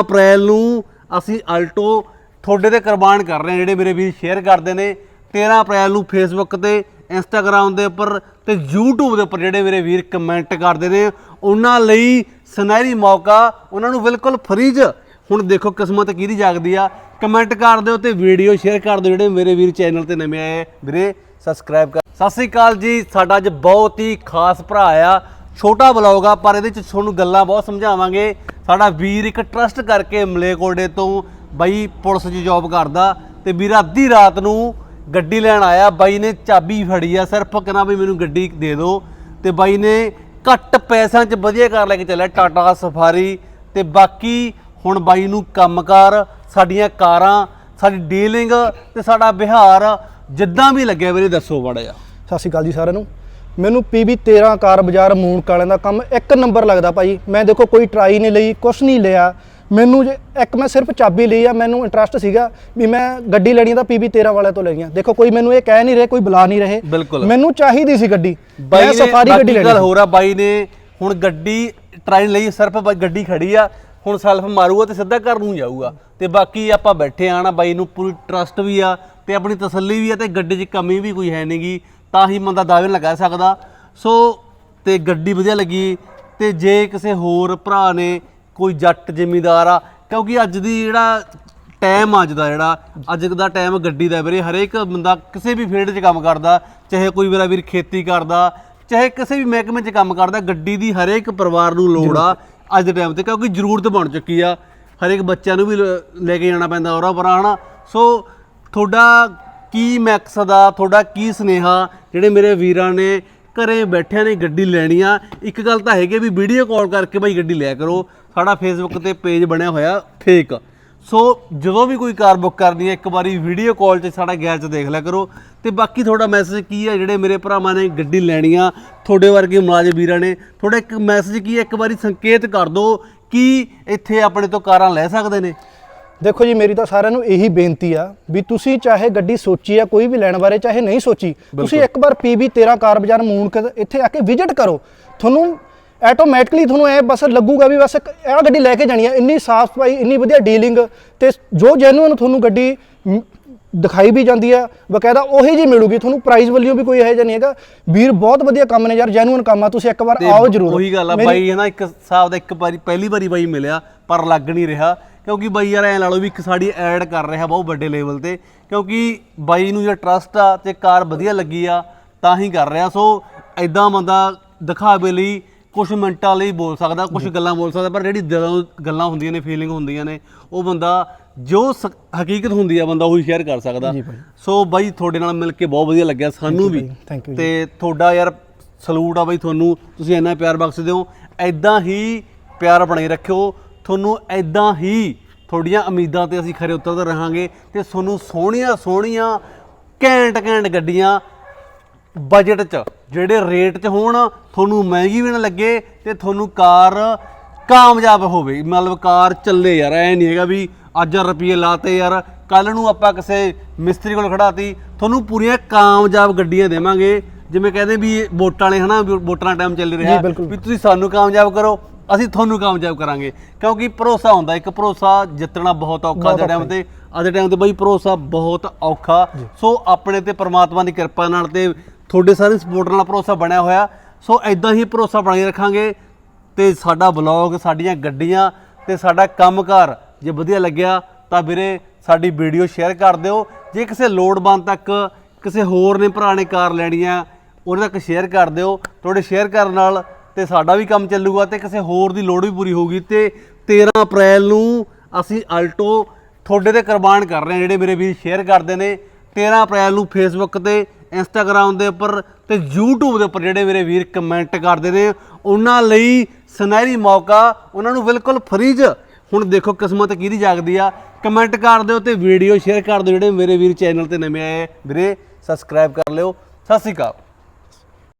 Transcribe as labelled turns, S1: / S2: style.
S1: ਅਪ੍ਰੈਲ ਨੂੰ ਅਸੀਂ ਅਲਟੋ ਤੁਹਾਡੇ ਤੇ ਕੁਰਬਾਨ ਕਰ ਰਹੇ ਹਾਂ, ਜਿਹੜੇ ਮੇਰੇ ਵੀਰ ਸ਼ੇਅਰ ਕਰਦੇ ਨੇ। 13 ਅਪ੍ਰੈਲ ਨੂੰ ਫੇਸਬੁੱਕ ਤੇ ਇੰਸਟਾਗ੍ਰam ਦੇ ਉੱਪਰ ਤੇ YouTube ਦੇ ਉੱਪਰ ਜਿਹੜੇ ਮੇਰੇ ਵੀਰ ਕਮੈਂਟ ਕਰਦੇ ਨੇ, ਉਹਨਾਂ ਲਈ ਸੁਨਹਿਰੀ ਮੌਕਾ, ਉਹਨਾਂ ਨੂੰ ਬਿਲਕੁਲ ਫ੍ਰੀ 'ਚ। ਹੁਣ ਦੇਖੋ ਕਿਸਮਤ ਕਿਹਦੀ ਜਾਗਦੀ ਆ। ਕਮੈਂਟ ਕਰ ਦਿਓ ਤੇ ਵੀਡੀਓ ਸ਼ੇਅਰ ਕਰ ਦਿਓ, ਜਿਹੜੇ ਮੇਰੇ ਵੀਰ ਚੈਨਲ ਤੇ ਨਵੇਂ ਆਏ ਵੀਰੇ ਸਬਸਕ੍ਰਾਈਬ ਕਰ। ਸਤਿ ਸ੍ਰੀ ਅਕਾਲ ਜੀ, ਸਾਡਾ ਅੱਜ ਬਹੁਤ ਹੀ ਖਾਸ ਭਰਾ ਆ। ਛੋਟਾ ਬਲੌਗ ਆ, ਪਰ ਇਹਦੇ ਚ ਤੁਹਾਨੂੰ ਗੱਲਾਂ ਬਹੁਤ ਸਮਝਾਵਾਂਗੇ। ਸਾਡਾ ਵੀਰ ਇੱਕ ਟਰਸਟ ਕਰਕੇ ਮਲੇਕੋਡੇ ਤੋਂ ਬਾਈ ਪੁਲਿਸ 'ਚ ਜੌਬ ਕਰਦਾ ਤੇ ਵੀਰ ਅੱਧੀ ਰਾਤ ਨੂੰ ਗੱਡੀ ਲੈਣ ਆਇਆ। ਬਾਈ ਨੇ ਚਾਬੀ ਫੜੀ ਆ, ਸਿਰਫ ਕਹਿੰਦਾ ਵੀ ਮੈਨੂੰ ਗੱਡੀ ਦੇ ਦਿਓ। ਤੇ ਬਾਈ ਨੇ ਘੱਟ ਪੈਸਿਆਂ 'ਚ ਵਧੀਆ ਕਾਰ ਲੈ ਕੇ ਚੱਲਿਆ, ਟਾਟਾ ਸਫਾਰੀ। ਤੇ ਬਾਕੀ ਹੁਣ ਬਾਈ ਨੂੰ ਕੰਮਕਾਰ, ਸਾਡੀਆਂ ਕਾਰਾਂ, ਸਾਡੀ ਡੀਲਿੰਗ ਤੇ ਸਾਡਾ ਵਿਹਾਰ ਜਿੱਦਾਂ ਵੀ ਲੱਗਿਆ ਵੀਰੇ, ਦੱਸੋ ਬੜਾ
S2: ਸਤਿ ਸ਼੍ਰੀ ਅਕਾਲ ਜੀ ਸਾਰਿਆਂ ਨੂੰ। ਮੈਨੂੰ ਪੀਬੀ 13 ਕਾਰ ਬਾਜ਼ਾਰ ਮੂਨਕ ਵਾਲਿਆਂ ਦਾ ਕੰਮ ਇੱਕ ਨੰਬਰ ਲੱਗਦਾ ਭਾਈ। ਮੈਂ ਦੇਖੋ ਕੋਈ ਟਰਾਈ ਨਹੀਂ ਲਈ ਕੁਛ ਨਹੀਂ ਲਿਆ। ਮੈਨੂੰ ਜੇ ਇੱਕ ਮੈਂ ਸਿਰਫ ਚਾਬੀ ਲਈ ਆ ਮੈਨੂੰ ਇੰਟਰਸਟ ਸੀਗਾ ਵੀ ਮੈਂ ਗੱਡੀ ਲੈਣੀ ਤਾਂ ਪੀਬੀ 13 ਵਾਲਿਆਂ ਤੋਂ ਲੈਣੀ ਆ ਦੇਖੋ ਕੋਈ ਮੈਨੂੰ ਇਹ ਕਹਿ ਨਹੀਂ ਰਹੇ ਕੋਈ ਬੁਲਾ ਨਹੀਂ ਰਹੇ।
S1: ਬਿਲਕੁਲ।
S2: ਮੈਨੂੰ ਚਾਹੀਦੀ ਸੀ ਗੱਡੀ।
S1: ਬਾਈ
S2: ਮੈਂ
S1: ਨੇ
S2: ਸਫਾਰੀ ਗੱਡੀ
S1: ਬਾਕੀ
S2: ਲੈਣੀ
S1: ਗੱਲ
S2: ਸੀ।
S1: ਹੋਰ ਆ ਬਾਈ ਨੇ ਹੁਣ ਗੱਡੀ ਟ੍ਰਾਇਲ ਲਈ ਸਿਰਫ ਬਾਈ ਗੱਡੀ ਖੜੀ ਆ। ਹੁਣ ਸੈਲਫ ਮਾਰੂਗਾ ਤੇ ਸਿੱਧਾ ਘਰ ਨੂੰ ਜਾਊਗਾ। ਤੇ ਬਾਕੀ ਆਪਾਂ ਬੈਠੇ ਆ ਨਾ ਬਾਈ ਨੂੰ ਪੂਰੀ ਟਰਸਟ ਵੀ ਆ ਤੇ ਆਪਣੀ ਤਸੱਲੀ ਵੀ ਆ ਤੇ ਗੱਡੀ 'ਚ ਕਮੀ ਵੀ ਕੋਈ ਹੈ ਨਹੀਂਗੀ ਤਾਂ ਹੀ ਬੰਦਾ ਦਾਅਵੇ ਲਗਾ ਸਕਦਾ। ਸੋ, ਤੇ ਗੱਡੀ ਵਧੀਆ ਲੱਗੀ। ਤੇ ਜੇ ਕਿਸੇ ਹੋਰ ਭਰਾ ਨੇ ਕੋਈ ਜੱਟ ਜ਼ਿਮੀਂਦਾਰ ਆ, ਕਿਉਂਕਿ ਅੱਜ ਦੀ ਜਿਹੜਾ ਟਾਈਮ ਅੱਜ ਦਾ ਜਿਹੜਾ, ਅੱਜ ਦਾ ਟਾਈਮ ਗੱਡੀ ਦਾ ਵੀਰੇ, ਹਰੇਕ ਬੰਦਾ ਕਿਸੇ ਵੀ ਫੀਲਡ 'ਚ ਕੰਮ ਕਰਦਾ, ਚਾਹੇ ਕੋਈ ਮੇਰਾ ਵੀਰ ਖੇਤੀ ਕਰਦਾ, ਚਾਹੇ ਕਿਸੇ ਵੀ ਮਹਿਕਮੇ 'ਚ ਕੰਮ ਕਰਦਾ, ਗੱਡੀ ਦੀ ਹਰੇਕ ਪਰਿਵਾਰ ਨੂੰ ਲੋੜ ਆ ਅੱਜ ਦੇ ਟਾਈਮ ਤੇ, ਕਿਉਂਕਿ ਜ਼ਰੂਰਤ ਬਣ ਚੁੱਕੀ ਆ। ਹਰੇਕ ਬੱਚਿਆਂ ਨੂੰ ਵੀ ਲੈ ਕੇ ਜਾਣਾ ਪੈਂਦਾ ਔਰਾ ਪਰਾਂ ਹਨਾ? ਸੋ, ਤੁਹਾਡਾ ਕੀ ਮਕਸਦ ਆ, ਤੁਹਾਡਾ ਕੀ ਸੁਨੇਹਾ? ਜਿਹੜੇ ਮੇਰੇ ਵੀਰਾਂ ਨੇ ਘਰੇ ਬੈਠਿਆਂ ਨੇ ਗੱਡੀ ਲੈਣੀ ਆ, ਇੱਕ ਗੱਲ ਤਾਂ ਹੈਗੀ ਵੀ ਵੀਡੀਓ ਕਾਲ ਕਰਕੇ ਬਾਈ ਗੱਡੀ ਲਿਆ ਕਰੋ। ਸਾਡਾ ਫੇਸਬੁੱਕ ਤੇ ਪੇਜ ਬਣਿਆ ਹੋਇਆ ਫੇਕ ਸੋ ਜਦੋਂ ਵੀ ਕੋਈ ਕਾਰ ਬੁੱਕ ਕਰਨੀ ਹੈ ਇੱਕ ਵਾਰੀ ਵੀਡੀਓ ਕਾਲ 'ਚ ਸਾਡਾ ਗੈਰ 'ਚ ਦੇਖ ਲਿਆ ਕਰੋ। ਤੇ ਬਾਕੀ ਤੁਹਾਡਾ ਮੈਸੇਜ ਕੀ ਹੈ ਜਿਹੜੇ ਮੇਰੇ ਭਰਾਵਾਂ ਨੇ ਗੱਡੀ ਲੈਣੀ ਆ, ਤੁਹਾਡੇ ਵਰਗੇ ਮੁਲਾਜ਼ਮ ਵੀਰਾਂ ਨੇ, ਤੁਹਾਡਾ ਇੱਕ ਮੈਸੇਜ ਕੀ ਹੈ ਇੱਕ ਵਾਰੀ ਸੰਕੇਤ ਕਰ ਦਿਓ ਕਿ ਇੱਥੇ ਆਪਣੇ ਤੋਂ ਕਾਰਾਂ ਲੈ ਸਕਦੇ ਨੇ।
S2: ਦੇਖੋ ਜੀ ਮੇਰੀ ਤਾਂ ਸਾਰਿਆਂ ਨੂੰ ਇਹੀ ਬੇਨਤੀ ਆ ਵੀ ਤੁਸੀਂ ਚਾਹੇ ਗੱਡੀ ਸੋਚੀ ਆ ਕੋਈ ਵੀ ਲੈਣ ਬਾਰੇ ਚਾਹੇ ਨਹੀਂ ਸੋਚੀ ਤੁਸੀਂ ਇੱਕ ਵਾਰ ਪੀਬੀ 13 ਕਾਰ ਬਾਜ਼ਾਰ ਮੂਨਕ ਇੱਥੇ ਆ ਕੇ ਵਿਜ਼ਿਟ ਕਰੋ। ਤੁਹਾਨੂੰ ਆਟੋਮੈਟਿਕਲੀ ਤੁਹਾਨੂੰ ਇਹ ਬਸ ਲੱਗੂਗਾ ਵੀ ਬਸ ਇਹ ਗੱਡੀ ਲੈ ਕੇ ਜਾਣੀ ਆ ਇੰਨੀ ਸਾਫ਼ ਸਫ਼ਾਈ ਇੰਨੀ ਵਧੀਆ ਡੀਲਿੰਗ ਤੇ ਜੋ ਜੈਨੂਅਨ ਤੁਹਾਨੂੰ ਗੱਡੀ ਦਿਖਾਈ ਵੀ ਜਾਂਦੀ ਆ ਬਕਾਇਦਾ ਉਹੀ ਜੀ ਮਿਲੂਗੀ। ਤੁਹਾਨੂੰ ਪ੍ਰਾਈਸ ਵੱਲੋਂ ਵੀ ਕੋਈ ਇਹੋ ਜਿਹਾ ਨਹੀਂ ਹੈਗਾ। ਵੀਰ ਬਹੁਤ ਵਧੀਆ ਕੰਮ ਨੇ ਯਾਰ ਜੈਨੂਅਨ ਕੰਮ ਆ ਤੁਸੀਂ ਇੱਕ ਵਾਰ ਆਓ ਜਰੂਰ।
S1: ਉਹੀ ਗੱਲ ਆ ਬਾਈ ਹੈ ਨਾ ਇੱਕ ਹਿਸਾਬ ਦਾ ਇੱਕ ਵਾਰੀ ਪਹਿਲੀ ਵਾਰੀ ਬਾਈ ਮਿਲਿਆ ਪਰ ਲੱਗ ਨਹੀਂ ਰਿਹਾ। ਕਿਉਂਕਿ ਬਾਈ ਯਾਰ ਐ ਲਾ ਲਓ ਵੀ ਇੱਕ ਸਾਡੀ ਐਡ ਕਰ ਰਿਹਾ ਬਹੁਤ ਵੱਡੇ ਲੈਵਲ ਤੇ ਕਿਉਂਕਿ ਬਾਈ ਨੂੰ ਜਿਹੜਾ ਟਰਸਟ ਆ ਤੇ ਕਾਰ ਵਧੀਆ ਲੱਗੀ ਆ ਤਾਂ ਹੀ ਕਰ ਰਿਹਾ। ਸੋ ਐਦਾਂ ਬੰਦਾ ਦਿਖਾਵੇ ਲਈ ਕੁਝ ਮਿੰਟਾਂ ਲਈ ਬੋਲ ਸਕਦਾ ਕੁਝ ਗੱਲਾਂ ਬੋਲ ਸਕਦਾ ਪਰ ਜਿਹੜੀ ਦਿਲੋਂ ਗੱਲਾਂ ਹੁੰਦੀਆਂ ਨੇ ਫੀਲਿੰਗ ਹੁੰਦੀਆਂ ਨੇ ਉਹ ਬੰਦਾ ਜੋ ਹਕੀਕਤ ਹੁੰਦੀ ਆ ਬੰਦਾ ਉਹੀ ਸ਼ੇਅਰ ਕਰ ਸਕਦਾ।
S2: ਜੀ।
S1: ਸੋ ਬਾਈ ਤੁਹਾਡੇ ਨਾਲ ਮਿਲ ਕੇ ਬਹੁਤ ਵਧੀਆ ਲੱਗਿਆ ਸਾਨੂੰ ਵੀ। ਤੇ ਤੁਹਾਡਾ ਯਾਰ ਸਲੂਟ ਆ ਬਈ ਤੁਹਾਨੂੰ ਤੁਸੀਂ ਇੰਨਾ ਪਿਆਰ ਬਖਸ਼ਦੇ ਹੋ। ਐਦਾਂ ਹੀ ਪਿਆਰ ਬਣਾਈ ਰੱਖਿਓ। ਤੁਹਾਨੂੰ ਐਦਾਂ ਹੀ ਤੁਹਾਡੀਆਂ ਉਮੀਦਾਂ ਤੇ ਅਸੀਂ ਖਰੇ ਉਤਰਦੇ ਰਹਾਂਗੇ ਤੇ ਤੁਹਾਨੂੰ ਸੋਹਣੀਆਂ ਸੋਹਣੀਆਂ ਘੈਂਟ ਘੈਂਟ ਗੱਡੀਆਂ ਬਜਟ 'ਚ ਜਿਹੜੇ ਰੇਟ 'ਚ ਹੋਣ ਤੁਹਾਨੂੰ ਮਹਿੰਗੀ ਵੀ ਨਾ ਲੱਗੇ ਤੇ ਤੁਹਾਨੂੰ ਕਾਰ ਕਾਮਯਾਬ ਹੋਵੇ। ਮਤਲਬ ਕਾਰ ਚੱਲੇ ਯਾਰ ਐ ਨਹੀਂ ਹੈਗਾ ਵੀ ਅੱਜ ਰੁਪਏ ਲਾਤੇ ਯਾਰ ਕੱਲ ਨੂੰ ਆਪਾਂ ਕਿਸੇ ਮਿਸਤਰੀ ਕੋਲ ਖੜਾਤੀ ਤੁਹਾਨੂੰ ਪੂਰੀਆਂ ਕਾਮਯਾਬ ਗੱਡੀਆਂ ਦੇਵਾਂਗੇ। ਜਿਵੇਂ ਕਹਿੰਦੇ ਵੀ ਵੋਟਾਂ ਵਾਲੇ ਹਨਾ ਵੋਟਾਂ ਦਾ ਟਾਈਮ ਚੱਲ ਰਿਹਾ। ਵੀ ਤੁਸੀਂ ਸਾਨੂੰ ਕਾਮਯਾਬ ਕਰੋ। ਅਸੀਂ ਤੁਹਾਨੂੰ ਕਾਮਯਾਬ ਕਰਾਂਗੇ। ਕਿਉਂਕਿ ਭਰੋਸਾ ਹੁੰਦਾ ਇੱਕ ਭਰੋਸਾ ਜਿੱਤਣਾ ਬਹੁਤ ਔਖਾ ਦੇ ਟਾਈਮ ਤੇ ਅੱਜ ਦੇ ਟਾਈਮ ਤੇ ਬਈ ਭਰੋਸਾ ਬਹੁਤ ਔਖਾ। ਸੋ ਆਪਣੇ ਤੇ ਪ੍ਰਮਾਤਮਾ ਦੀ ਕਿਰਪਾ ਨਾਲ ਤੇ ਤੁਹਾਡੇ ਸਾਰੇ ਸਪੋਰਟ ਨਾਲ ਭਰੋਸਾ ਬਣਿਆ ਹੋਇਆ। ਸੋ ਐਦਾਂ ਹੀ ਭਰੋਸਾ ਬਣਾਈ ਰੱਖਾਂਗੇ ਤੇ ਸਾਡਾ ਬਲੌਗ ਸਾਡੀਆਂ ਗੱਡੀਆਂ ਤੇ ਸਾਡਾ ਕੰਮਕਾਰ ਜੇ ਵਧੀਆ ਲੱਗਿਆ ਤਾਂ ਵੀਰੇ ਸਾਡੀ ਵੀਡੀਓ ਸ਼ੇਅਰ ਕਰ ਦਿਓ। ਜੇ ਕਿਸੇ ਲੋੜਵੰਦ ਤੱਕ ਕਿਸੇ ਹੋਰ ਨੇ ਭਰਾ ਨੇ ਕਾਰ ਲੈਣੀ ਆ ਉਹਦੇ ਤੱਕ ਸ਼ੇਅਰ ਕਰ ਦਿਓ। ਤੁਹਾਡੇ ਸ਼ੇਅਰ ਕਰਨ ਨਾਲ ਤੇ ਸਾਡਾ ਵੀ ਕੰਮ ਚੱਲੂਗਾ ਤੇ ਕਿਸੇ ਹੋਰ ਦੀ ਲੋੜ ਵੀ ਪੂਰੀ ਹੋਊਗੀ ਤੇ 13 ਅਪ੍ਰੈਲ ਨੂੰ ਅਸੀਂ ਅਲਟੋ ਤੁਹਾਡੇ ਤੇ ਕੁਰਬਾਨ ਕਰ ਰਹੇ ਹਾਂ, ਜਿਹੜੇ ਮੇਰੇ ਵੀਰ ਸ਼ੇਅਰ ਕਰਦੇ ਨੇ। 13 ਅਪ੍ਰੈਲ ਨੂੰ ਫੇਸਬੁੱਕ ਤੇ ਇੰਸਟਾਗ੍ਰam ਦੇ ਉੱਪਰ ਤੇ YouTube ਦੇ ਉੱਪਰ ਜਿਹੜੇ ਮੇਰੇ ਵੀਰ ਕਮੈਂਟ ਕਰਦੇ ਨੇ, ਉਹਨਾਂ ਲਈ ਸੁਨਹਿਰੀ ਮੌਕਾ, ਉਹਨਾਂ ਨੂੰ ਬਿਲਕੁਲ ਫ੍ਰੀ 'ਚ। ਹੁਣ ਦੇਖੋ ਕਿਸਮਤ ਕਿਹਦੀ ਜਾਗਦੀ ਆ। ਕਮੈਂਟ ਕਰ ਦਿਓ ਤੇ ਵੀਡੀਓ ਸ਼ੇਅਰ ਕਰ ਦਿਓ, ਜਿਹੜੇ ਮੇਰੇ ਵੀਰ ਚੈਨਲ ਤੇ ਨਵੇਂ ਆਏ ਵੀਰੇ ਸਬਸਕ੍ਰਾਈਬ ਕਰ ਲਿਓ। ਸਤਿ ਸ਼੍ਰੀ ਅਕਾਲ।